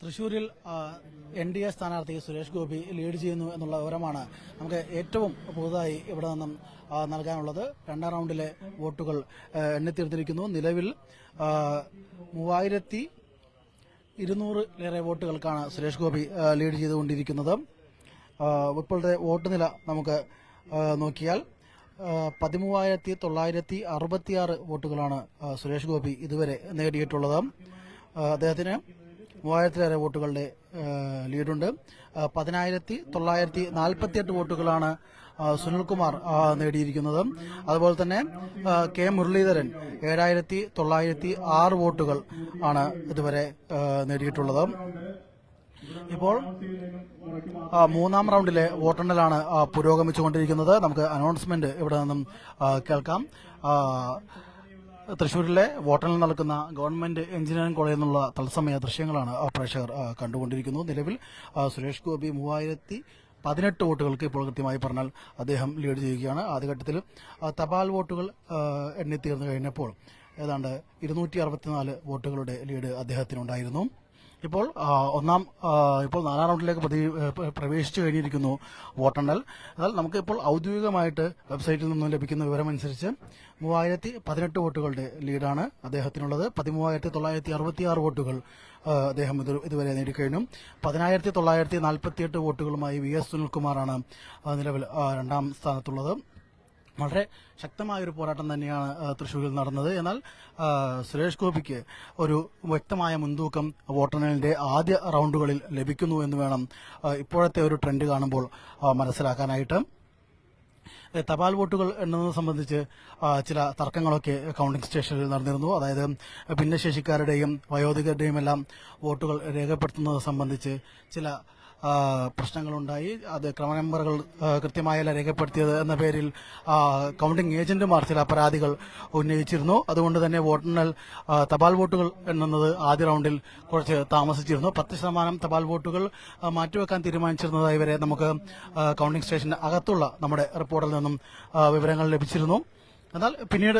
തൃശൂരിൽ N D A സ്ഥാനാർത്ഥി Suresh Gopi lead ചെയ്യുന്നു എന്നുള്ള വിവരമാണ് നമുക്ക് ഏറ്റവും പുതുതായി ഇവിടെ നിന്നും നൽകാനുള്ളത്. രണ്ടാം റൗണ്ടിലെ വോട്ടുകൾ എണ്ണിത്തീർത്തിരിക്കുന്നു. നിലവിൽ മൂവായിരത്തി ഇരുന്നൂറിലേറെ വോട്ടുകൾക്കാണ് സുരേഷ് ഗോപി ലീഡ് ചെയ്തുകൊണ്ടിരിക്കുന്നത്. ഇപ്പോഴത്തെ വോട്ട് നില നമുക്ക് നോക്കിയാൽ പതിമൂവായിരത്തി തൊള്ളായിരത്തി അറുപത്തിയാറ് വോട്ടുകളാണ് സുരേഷ് ഗോപി ഇതുവരെ നേടിയിട്ടുള്ളത്. അദ്ദേഹത്തിന് മൂവായിരത്തിലേറെ വോട്ടുകളുടെ ലീഡുണ്ട്. പതിനായിരത്തി തൊള്ളായിരത്തി നാൽപ്പത്തിയെട്ട് വോട്ടുകളാണ് സുനിൽകുമാർ നേടിയിരിക്കുന്നത്. അതുപോലെ തന്നെ കെ മുരളീധരൻ ഏഴായിരത്തി തൊള്ളായിരത്തി ആറ് വോട്ടുകൾ ആണ് ഇതുവരെ നേടിയിട്ടുള്ളത്. ഇപ്പോൾ മൂന്നാം റൗണ്ടിലെ വോട്ടെണ്ണലാണ് പുരോഗമിച്ചുകൊണ്ടിരിക്കുന്നത്. നമുക്ക് അനൗൺസ്മെന്റ് ഇവിടെ നിന്നും കേൾക്കാം. തൃശൂരിലെ വോട്ടെണ്ണൽ നടക്കുന്ന ഗവൺമെന്റ് എഞ്ചിനീയറിംഗ് കോളേജിൽ നിന്നുള്ള തത്സമയ ദൃശ്യങ്ങളാണ് പ്രേക്ഷകർ കണ്ടുകൊണ്ടിരിക്കുന്നത്. നിലവിൽ സുരേഷ് ഗോപി മൂവായിരത്തി പതിനെട്ട് വോട്ടുകൾക്ക് ഇപ്പോൾ കൃത്യമായി പറഞ്ഞാൽ അദ്ദേഹം ലീഡ് ചെയ്യുകയാണ്. ആദ്യഘട്ടത്തിൽ തപാൽ വോട്ടുകൾ എണ്ണിത്തീർന്നു കഴിഞ്ഞപ്പോൾ ഏതാണ്ട് ഇരുന്നൂറ്റി വോട്ടുകളുടെ ലീഡ് അദ്ദേഹത്തിനുണ്ടായിരുന്നു. ഇപ്പോൾ ഒന്നാം ഇപ്പോൾ നാലാം റൗണ്ടിലേക്ക് പ്രതി- പ്രവേശിച്ചു കഴിഞ്ഞിരിക്കുന്നു വോട്ടെണ്ണൽ. എന്നാൽ നമുക്ക് ഇപ്പോൾ ഔദ്യോഗികമായിട്ട് വെബ്സൈറ്റിൽ നിന്നും ലഭിക്കുന്ന വിവരമനുസരിച്ച് മൂവായിരത്തി പതിനെട്ട് വോട്ടുകളുടെ ലീഡാണ് അദ്ദേഹത്തിനുള്ളത്. പതിമൂവായിരത്തി തൊള്ളായിരത്തി അറുപത്തിയാറ് വോട്ടുകൾ അദ്ദേഹം ഇത് ഇതുവരെ നേടിക്കഴിഞ്ഞു. പതിനായിരത്തി തൊള്ളായിരത്തി നാൽപ്പത്തിയെട്ട് വോട്ടുകളുമായി വി എസ് സുനിൽകുമാറാണ് നിലവിൽ രണ്ടാം സ്ഥാനത്തുള്ളത്. വളരെ ശക്തമായ ഒരു പോരാട്ടം തന്നെയാണ് തൃശ്ശൂരിൽ നടന്നത്. എന്നാൽ സുരേഷ് ഗോപിക്ക് ഒരു വ്യക്തമായ മുൻതൂക്കം വോട്ടെണ്ണലിന്റെ ആദ്യ റൗണ്ടുകളിൽ ലഭിക്കുന്നു എന്ന് വേണം ഇപ്പോഴത്തെ ഒരു ട്രെൻഡ് കാണുമ്പോൾ മനസ്സിലാക്കാനായിട്ട്. തപാൽ വോട്ടുകൾ എണ്ണുന്നത് സംബന്ധിച്ച് ചില തർക്കങ്ങളൊക്കെ കൌണ്ടിംഗ് സ്റ്റേഷനിൽ നടന്നിരുന്നു. അതായത് ഭിന്നശേഷിക്കാരുടെയും വയോധികരുടെയും എല്ലാം വോട്ടുകൾ രേഖപ്പെടുത്തുന്നത് സംബന്ധിച്ച് ചില പ്രശ്നങ്ങളുണ്ടായി. അത് ക്രമ നമ്പറുകൾ കൃത്യമായല്ല രേഖപ്പെടുത്തിയത് എന്ന പേരിൽ കൗണ്ടിംഗ് ഏജന്റുമാർ ചില പരാതികൾ ഉന്നയിച്ചിരുന്നു. അതുകൊണ്ട് തന്നെ വോട്ടെണ്ണൽ തപാൽ വോട്ടുകൾ എണ്ണുന്നത് ആദ്യ റൗണ്ടിൽ കുറച്ച് താമസിച്ചിരുന്നു. പത്ത് ശതമാനം തപാൽ വോട്ടുകൾ മാറ്റിവെക്കാൻ തീരുമാനിച്ചിരുന്നതായി വരെ നമുക്ക് കൌണ്ടിംഗ് സ്റ്റേഷന് അകത്തുള്ള നമ്മുടെ റിപ്പോർട്ടിൽ നിന്നും വിവരങ്ങൾ ലഭിച്ചിരുന്നു. എന്നാൽ പിന്നീട്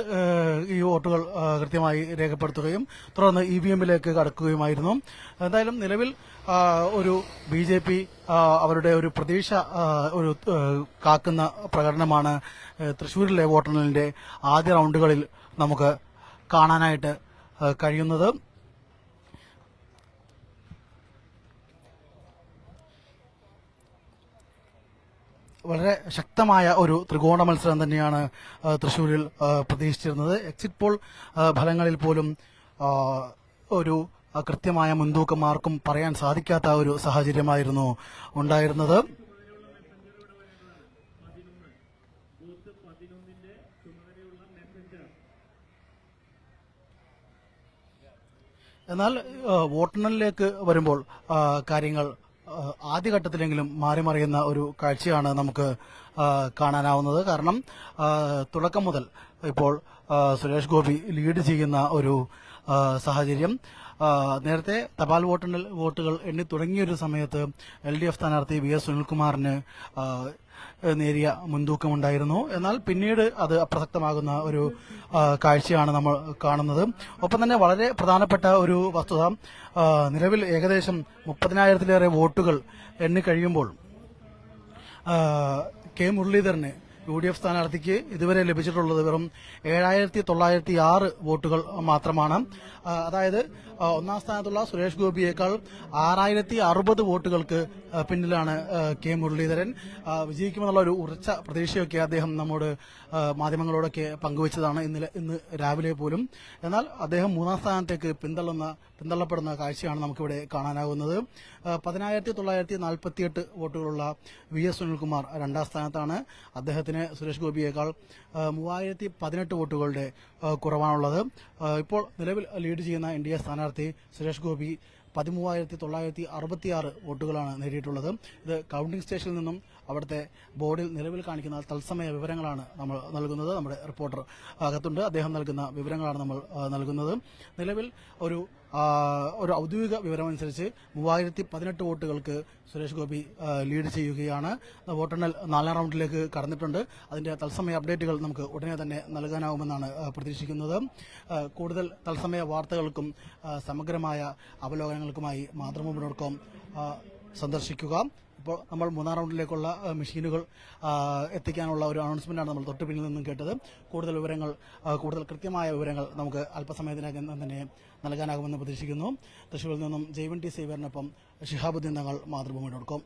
ഈ വോട്ടുകൾ കൃത്യമായി രേഖപ്പെടുത്തുകയും തുടർന്ന് ഇ വി എമ്മിലേക്ക് കടക്കുകയുമായിരുന്നു. എന്തായാലും നിലവിൽ ഒരു ബി ജെ പി അവരുടെ ഒരു പ്രതീക്ഷ ഒരു കാക്കുന്ന പ്രകടനമാണ് തൃശൂരിലെ വോട്ടെണ്ണലിന്റെ ആദ്യ റൗണ്ടുകളിൽ നമുക്ക് കാണാനായിട്ട് കഴിയുന്നത്. വളരെ ശക്തമായ ഒരു ത്രികോണ മത്സരം തന്നെയാണ് തൃശൂരിൽ പ്രതീക്ഷിച്ചിരുന്നത്. എക്സിറ്റ് പോൾ ഫലങ്ങളിൽ പോലും ഒരു കൃത്യമായ മുൻതൂക്കം ആർക്കും പറയാൻ സാധിക്കാത്ത ഒരു സാഹചര്യമായിരുന്നു ഉണ്ടായിരുന്നത്. എന്നാൽ വോട്ടെണ്ണലിലേക്ക് വരുമ്പോൾ കാര്യങ്ങൾ ആദ്യഘട്ടത്തിലെങ്കിലും മാറിമറിയുന്ന ഒരു കാഴ്ചയാണ് നമുക്ക് കാണാനാവുന്നത്. കാരണം തുടക്കം മുതൽ ഇപ്പോൾ സുരേഷ് ഗോപി ലീഡ് ചെയ്യുന്ന ഒരു സാഹചര്യം നേരത്തെ തപാൽ വോട്ടെണ്ണൽ വോട്ടുകൾ എണ്ണി തുടങ്ങിയ ഒരു സമയത്ത് എൽ ഡി എഫ് സ്ഥാനാർത്ഥി വി എസ് സുനിൽകുമാറിന് നേരിയ മുൻതൂക്കമുണ്ടായിരുന്നു. എന്നാൽ പിന്നീട് അത് അപ്രസക്തമാകുന്ന ഒരു കാഴ്ചയാണ് നമ്മൾ കാണുന്നത്. ഒപ്പം തന്നെ വളരെ പ്രധാനപ്പെട്ട ഒരു വസ്തുത നിലവിൽ ഏകദേശം മുപ്പതിനായിരത്തിലേറെ വോട്ടുകൾ എണ്ണിക്കഴിയുമ്പോൾ കെ മുരളീധരന് യു ഡി എഫ് സ്ഥാനാർത്ഥിക്ക് ഇതുവരെ ലഭിച്ചിട്ടുള്ളത് വെറും ഏഴായിരത്തി തൊള്ളായിരത്തി ആറ് വോട്ടുകൾ മാത്രമാണ്. അതായത് ഒന്നാം സ്ഥാനത്തുള്ള സുരേഷ് ഗോപിയേക്കാൾ ആറായിരത്തി അറുപത് വോട്ടുകൾക്ക് പിന്നിലാണ് കെ മുരളീധരൻ. വിജയിക്കുമെന്നുള്ള ഒരു ഉറച്ച പ്രതീക്ഷയൊക്കെ അദ്ദേഹം നമ്മോട് മാധ്യമങ്ങളോടൊക്കെ പങ്കുവച്ചതാണ് ഇന്നലെ ഇന്ന് രാവിലെ പോലും. എന്നാൽ അദ്ദേഹം മൂന്നാം സ്ഥാനത്തേക്ക് പിന്തള്ളുന്ന പിന്തള്ളപ്പെടുന്ന കാഴ്ചയാണ് നമുക്കിവിടെ കാണാനാകുന്നത്. പതിനായിരത്തി തൊള്ളായിരത്തി നാൽപ്പത്തിയെട്ട് വോട്ടുകളുള്ള വി എസ് സുനിൽകുമാർ രണ്ടാം സ്ഥാനത്താണ്. അദ്ദേഹത്തിന് സുരേഷ് ഗോപിയേക്കാൾ മൂവായിരത്തി പതിനെട്ട് വോട്ടുകളുടെ കുറവാണുള്ളത്. ഇപ്പോൾ നിലവിൽ ലീഡ് ചെയ്യുന്ന എൻ ഡി എ സ്ഥാനാർത്ഥി സുരേഷ് ഗോപി പതിമൂവായിരത്തി തൊള്ളായിരത്തി അറുപത്തിയാറ് വോട്ടുകളാണ് നേടിയിട്ടുള്ളത്. ഇത് കൌണ്ടിംഗ് സ്റ്റേഷനിൽ നിന്നും അവിടുത്തെ ബോർഡിൽ നിലവിൽ കാണിക്കുന്ന തത്സമയ വിവരങ്ങളാണ് നമ്മൾ നൽകുന്നത്. നമ്മുടെ റിപ്പോർട്ടർ അകത്തുണ്ട്. അദ്ദേഹം നൽകുന്ന വിവരങ്ങളാണ് നമ്മൾ നൽകുന്നത്. നിലവിൽ ഒരു ഒരു ഔദ്യോഗിക വിവരമനുസരിച്ച് മൂവായിരത്തി പതിനെട്ട് വോട്ടുകൾക്ക് സുരേഷ് ഗോപി ലീഡ് ചെയ്യുകയാണ്. വോട്ടെണ്ണൽ നാലാം റൗണ്ടിലേക്ക് കടന്നിട്ടുണ്ട്. അതിന്റെ തത്സമയ അപ്ഡേറ്റുകൾ നമുക്ക് ഉടനെ തന്നെ നൽകാനാവുമെന്നാണ് പ്രതീക്ഷിക്കുന്നത്. കൂടുതൽ തത്സമയ വാർത്തകൾക്കും സമഗ്രമായ അവലോകനങ്ങൾക്കുമായി മാതൃഭൂമി ഡോട്ട് കോം സന്ദർശിക്കുക. ഇപ്പോൾ നമ്മൾ മൂന്നാം റൗണ്ടിലേക്കുള്ള മെഷീനുകൾ എത്തിക്കാനുള്ള ഒരു അനൗൺസ്മെന്റാണ് നമ്മൾ തൊട്ട് പിന്നിൽ നിന്നും കേട്ടത്. കൂടുതൽ വിവരങ്ങൾ കൂടുതൽ കൃത്യമായ വിവരങ്ങൾ നമുക്ക് അല്പസമയത്തിനകം തന്നെ നൽകാനാകുമെന്ന് പ്രതീക്ഷിക്കുന്നു. തൃശ്ശൂരിൽ നിന്നും ജൈവൻ ടി സേവറിനൊപ്പം ഷിഹാബുദ്ദീൻ തങ്ങൾ മാതൃഭൂമി ഡോട്ട് കോം